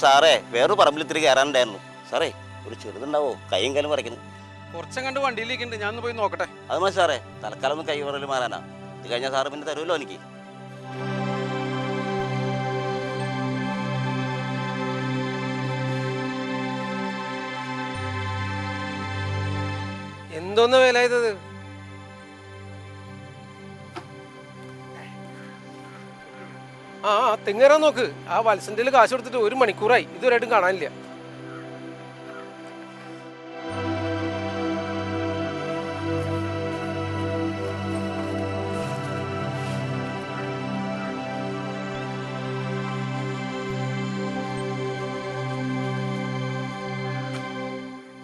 സാറേ വേറെ പറമ്പിൽ ഇത്തിരി കയറാനുണ്ടായിരുന്നു സാറേ ഒരു ചെറുതുണ്ടാവോ? കൈയും കാലും പറിക്കുന്നു കുറച്ചും കണ്ട് വണ്ടിയിലേക്കുണ്ട് ഞാൻ ഒന്ന് പോയി നോക്കട്ടെ. അത് മതി സാറേ തൽക്കാലം ഒന്ന് കൈ വിറൽ മാറാനാ. ഇത് കഴിഞ്ഞാൽ സാറ് പിന്നെ തരുമല്ലോ എനിക്ക്. എന്തോന്ന് വില ആ ആ, തെങ്ങേറാൻ നോക്ക്. ആ വത്സന്റെ കാശ് കൊടുത്തിട്ട് ഒരു മണിക്കൂറായി. ഇതുവരെയായിട്ടും കാണാനില്ല.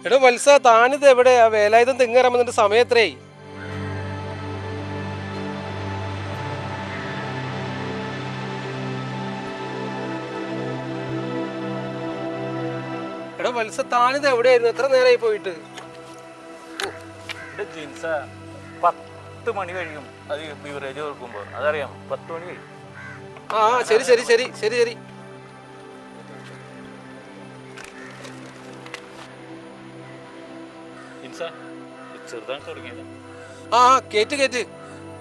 എടോ വത്സ താനിത് എവിടെയാ വേലായുധം തെങ്ങേറാൻ വന്നിട്ട് സമയം എത്രയായി? വത്സ താനിത് എവിടെയായിരുന്നു? എത്ര നേരമായി പോയിട്ട്? ജീൻസ പത്ത് മണി കഴിയും. അത് ബീവറേജ് കൊടുക്കുമ്പോൾ അതറിയാം പത്ത് മണി കഴിയും. ആ ശരി ശരി ശരി ശരി ശരി. ചെറുതാണ് തുടങ്ങിയത്. ആ കേറ്റ് കേറ്റ്.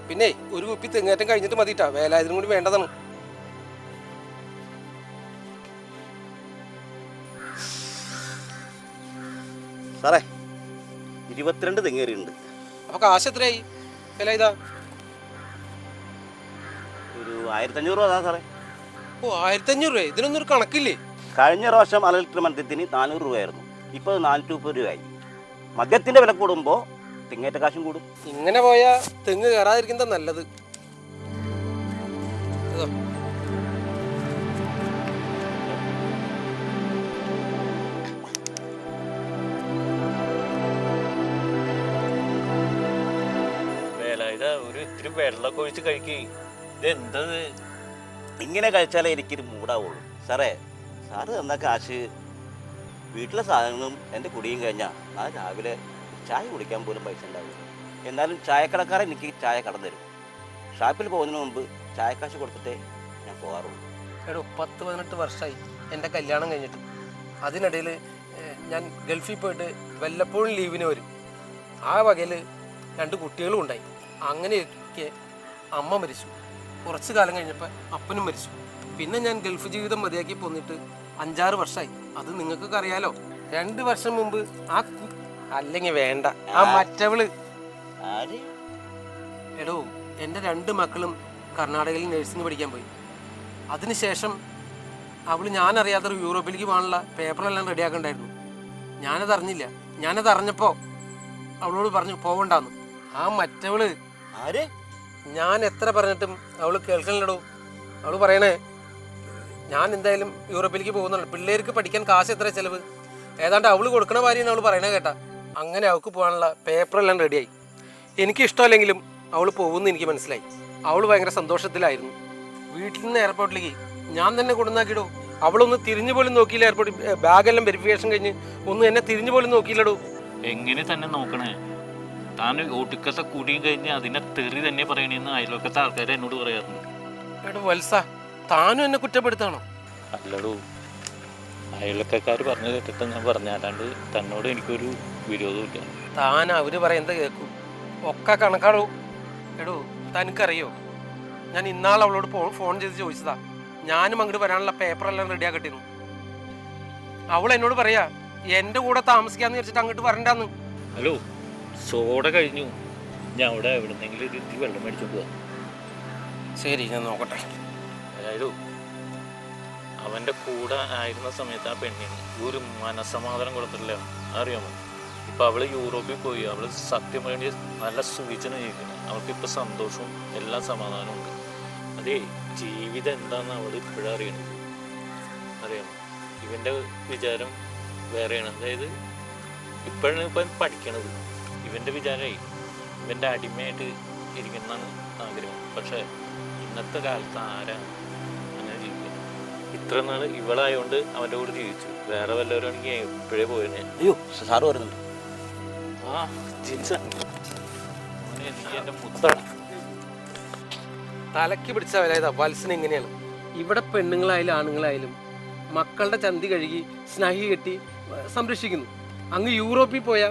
പിന്നെ ഒരു കുപ്പി തെങ്ങേറ്റം കഴിഞ്ഞിട്ട് മതിട്ടാ. വേലായുധനും കൂടി വേണ്ടതാണ്. സാറേ ഇരുപത്തിരണ്ട് തെങ്ങേറിയുണ്ട് അപ്പൊ കാശ് എത്രയായി? വേലായുധ ഒരു ആയിരത്തഞ്ഞൂറ് രൂപ അതാ സാറേ. ഓ ആയിരത്തഞ്ഞൂറ് രൂപ ഇതിനൊന്നും ഒരു കണക്കില്ലേ? കഴിഞ്ഞ പ്രാവശ്യം അര ലിറ്റർ മദ്യത്തിന് നാനൂറ് രൂപയായിരുന്നു. ഇപ്പോൾ നാനൂറ്റി മുപ്പത് രൂപയായി. മദ്യത്തിന്റെ വില കൂടുമ്പോൾ തെങ്ങേറ്റ കാശും കൂടും. ഇങ്ങനെ പോയാ തെങ്ങ് കയറാതിരിക്കുന്നത് നല്ലത്. ഇതോ. വേലായുധ ഒരു ഇത്തിരി വെള്ളമൊക്കെ ഒഴിച്ച് കഴിക്കുക ഇത് എന്തത് ഇങ്ങനെ കഴിച്ചാലേ എനിക്കൊരു മൂടാവുള്ളൂ. സാറേ സാറ് തന്ന കാശ് വീട്ടിലെ സാധനങ്ങളും എന്റെ കുടിയും കഴിഞ്ഞാൽ ആ രാവിലെ ചായ കുടിക്കാൻ പോലും പൈസ ഉണ്ടാവില്ല. എന്നാലും ചായക്കടക്കാരൻ എനിക്ക് ചായ കടന്നു തരും. ഷാപ്പിൽ പോകുന്നതിന് മുമ്പ് ചായക്കാശ് കൊടുത്തിട്ടേ ഞാൻ പോകാറുള്ളൂ. എടോ പത്ത് പതിനെട്ട് വർഷമായി എന്റെ കല്യാണം കഴിഞ്ഞിട്ട്. അതിനിടയിൽ ഞാൻ ഗൾഫിൽ പോയിട്ട് വല്ലപ്പോഴും ലീവിന് വരും. ആ വകയിൽ രണ്ട് കുട്ടികളും ഉണ്ടായി. അങ്ങനെ ഇരിക്കെ അമ്മ മരിച്ചു. കുറച്ച് കാലം കഴിഞ്ഞപ്പോൾ അപ്പനും മരിച്ചു. പിന്നെ ഞാൻ ഗൾഫ് ജീവിതം മതിയാക്കി പോന്നിട്ട് അഞ്ചാറ് വർഷമായി അത് നിങ്ങൾക്കൊക്കെ അറിയാലോ. രണ്ട് വർഷം മുമ്പ് ആ അല്ലെങ്കിൽ വേണ്ട. ആ മറ്റവൾ. എടോ എന്റെ രണ്ട് മക്കളും കർണാടകയിൽ നഴ്സിംഗ് പഠിക്കാൻ പോയി. അതിനുശേഷം അവൾ ഒരു യൂറോപ്പിലേക്ക് പോകാനുള്ള പേപ്പറെല്ലാം റെഡിയാക്കണ്ടായിരുന്നു. ഞാനത് അറിഞ്ഞില്ല ഞാനത് അറിഞ്ഞപ്പോൾ അവളോട് പറഞ്ഞു പോകണ്ടാന്ന് ആ മറ്റവൾ ആര്? ഞാൻ എത്ര പറഞ്ഞിട്ടും അവൾ കേൾക്കണില്ലടോ. അവൾ പറയണേ ഞാൻ എന്തായാലും യൂറോപ്പിലേക്ക് പോകുന്നുണ്ട് പിള്ളേർക്ക് പഠിക്കാൻ കാശ് എത്ര ചിലവ്? ഏതാണ്ട് അവൾ കൊടുക്കണ ഭാര്യയാണ് അവൾ പറയണേ കേട്ടാ. അങ്ങനെ അവൾക്ക് പോകാനുള്ള പേപ്പറെല്ലാം റെഡിയായി എനിക്ക് ഇഷ്ടമല്ലെങ്കിലും അവൾ പോകുമെന്ന് എനിക്ക് മനസ്സിലായി. അവൾ ഭയങ്കര സന്തോഷത്തിലായിരുന്നു. വീട്ടിൽ നിന്ന് എയർപോർട്ടിലേക്ക് ഞാൻ തന്നെ കൊണ്ടുവന്നാക്കിയിടോ. അവളൊന്ന് തിരിഞ്ഞു പോലും നോക്കിയില്ല എയർപോർട്ടിൽ ബാഗെല്ലാം വെരിഫിക്കേഷൻ കഴിഞ്ഞ് ഒന്ന് എന്നെ തിരിഞ്ഞു പോലും നോക്കിയില്ലടൂ. എങ്ങനെ തന്നെ നോക്കണേ? താൻ ഒടുക്കത്തെ കുടിയും കഴിഞ്ഞ് അതിനെ തെറി തന്നെ പറയണെന്ന് അയൽവക്കത്തെ ആൾക്കാർ എന്നോട് പറയാറുണ്ട്. എടോ വത്സ താനും എന്നെ കുറ്റപ്പെടുത്താണോ? അല്ലടൂ അയൽവക്കക്കാർ പറഞ്ഞു കേട്ടിട്ട് ഞാൻ പറഞ്ഞാലാണ്ട് തന്നോട് എനിക്കൊരു വിരോധമില്ല താൻ അവർ പറയുന്നത് കേൾക്കും ഒക്കെ കണക്കാടോ എടോ തനിക്കറിയോ? ഞാൻ ഇന്നാൾ അവളോട് ഫോൺ ചെയ്ത് ചോദിച്ചതാ. ഞാനും അങ്ങോട്ട് വരാനുള്ള പേപ്പറെല്ലാം റെഡിയാക്കട്ടിരുന്നു അവൾ എന്നോട് പറയാ എന്റെ കൂടെ താമസിക്കാന്ന് വെച്ചിട്ട് അങ്ങോട്ട് വരണ്ടാന്ന്. ഹലോ സോഡ കഴിഞ്ഞു. ഞാൻ അവിടെ എവിടെന്നെങ്കിലും ഒരു ഇത്തിരി വെള്ളം മേടിച്ചോണ്ട് പോവാം. ശരി ഞാൻ നോക്കട്ടെ. അതായത് അവന്റെ കൂടെ ആയിരുന്ന സമയത്ത് ആ പെണ്ണിന് ഒരു മനസമാധാനം കൊടുത്തിട്ടില്ല. അറിയാമോ ഇപ്പം അവൾ യൂറോപ്പിൽ പോയി. അവൾ സത്യം വേണ്ടി നല്ല സുഖിച്ചാണ് ജീവിക്കുന്നത് അവൾക്ക് ഇപ്പം സന്തോഷവും എല്ലാ സമാധാനവും ഉണ്ട്. അതേ ജീവിതം എന്താണെന്ന് അവൾ ഇപ്പോഴും അറിയണം അറിയാമോ ഇവന്റെ വിചാരം വേറെയാണ്. അതായത് ഇപ്പോഴാണ് ഇപ്പം പഠിക്കണത്. ഇവന്റെ വിചാരമായി ഇവന്റെ അടിമയായിട്ട് ഇരിക്കുന്നതാണ് ആഗ്രഹം. പക്ഷേ ഇന്നത്തെ കാലത്ത് ആരാ അങ്ങനെ ജീവിക്കുന്നത്? ഇത്ര നാൾ ഇവളായതുകൊണ്ട് അവന്റെ കൂടെ ജീവിച്ചു. വേറെ വല്ലവരാണെങ്കിൽ ഇപ്പോഴേ പോയിരുന്നെ അയ്യോ സാർ വരുന്നുണ്ട്. ആ ജിൻസ. എന്റെ മുത്താണ് തലക്ക് പിടിച്ച വിലയതാ വത്സന എങ്ങനെയാണ്? ഇവിടെ പെണ്ണുങ്ങളായാലും ആണുങ്ങളായാലും മക്കളുടെ ചന്തി കഴുകി സ്നേഹി കെട്ടി സംരക്ഷിക്കുന്നു. അങ്ങ് യൂറോപ്പിൽ പോയ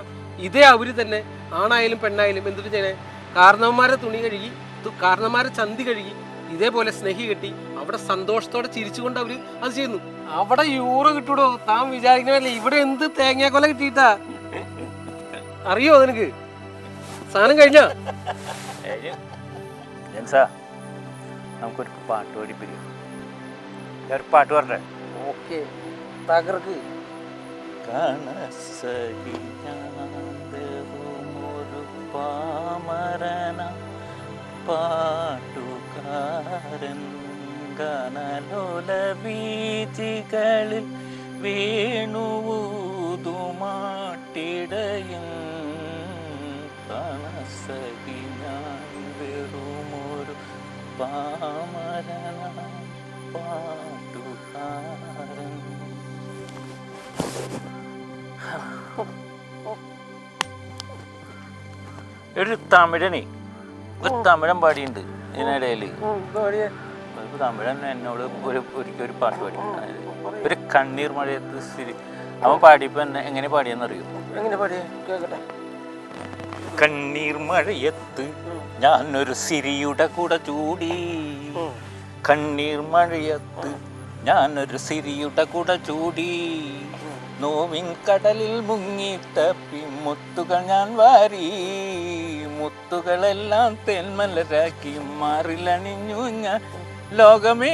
ഇതേ അവർ തന്നെ ആണായാലും പെണ്ണായാലും എന്തിട്ട് ചെയ്യണേ? കാരണവന്മാരെ തുണി കഴുകി കാരണവന്മാരെ ചന്തി കഴുകി ഇതേപോലെ സ്നേഹി കെട്ടി അവിടെ സന്തോഷത്തോടെ ചിരിച്ചുകൊണ്ട് അവർ അത് ചെയ്യുന്നു. അവിടെ യൂറോ കിട്ടൂടോ? താൻ വിചാരിക്കണല്ലേ ഇവിടെ എന്ത് തേങ്ങാക്കൊല കിട്ടിയിട്ടാ? അറിയോ നിനക്ക്? സാധനം കഴിഞ്ഞാ? നമുക്കൊരു പാട്ട് പഠിപ്പിക്കും. ഒരു പാട്ട് പറഞ്ഞേ ഓക്കെ തകർക്ക്. കണസഹിയാതൊരു പാമരന പാട്ടുകാരൻ ഗാനലോല വീചികളിൽ വീണുവൂതുമാട്ടിടയും കണസഹി ഞാൻ വെറുമൊരു പാമരന പാട്ടുകാരൻ. ഒരു തമിഴനെ ഒരു തമിഴൻ പാടിയുണ്ട് ഇതിനിടയിൽ ഒരു തമിഴൻ എന്നോട് ഒരു ഒരിക്കൽ ഒരു പാട്ട് പാടി. ഒരു കണ്ണീർ മഴയത്ത് സ്ഥിതി അവൻ പാടിയപ്പോൾ എന്നെ എങ്ങനെ പാടിയെന്നറിയോ? എങ്ങനെ പാടിയേ? കണ്ണീർ മഴയത്ത് ഞാനൊരു സിരിയുടെ കൂടെ ചൂടി. കണ്ണീർ മഴയത്ത് ഞാൻ ഒരു സിരിയുടെ കൂടെ ചൂടി. നോവിൻ കടലിൽ മുങ്ങി തപ്പി മുത്തുകൾ ഞാൻ വാരി. മുത്തുകളെല്ലാം തെന്മലരാക്കി മാറിലണിഞ്ഞു ഞാൻ. ലോകമേ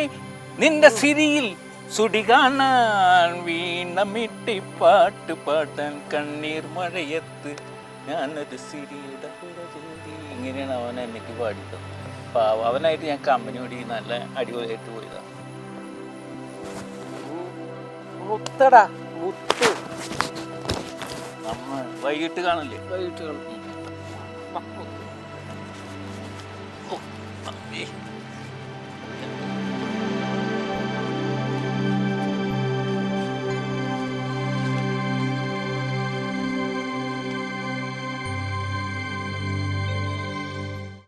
നിന്റെ സിരിയിൽ സുടി കാണാൻ വീണമിട്ടി പാട്ട് പാട്ടാൻ കണ്ണീർ മഴയത്ത് ഞാനൊരു സിരിയുടെ ഇങ്ങനെയാണ് അവൻ എനിക്ക് പാടിയിട്ടത് പാവം അവനായിട്ട് ഞാൻ കമ്പനി ഓടി നല്ല അടിപൊളിയായിട്ട് പോയതാണ് മുത്തടാ മുത്ത് നമ്മൾ വൈകിട്ട് കാണില്ലേ വൈകിട്ട് കാണും.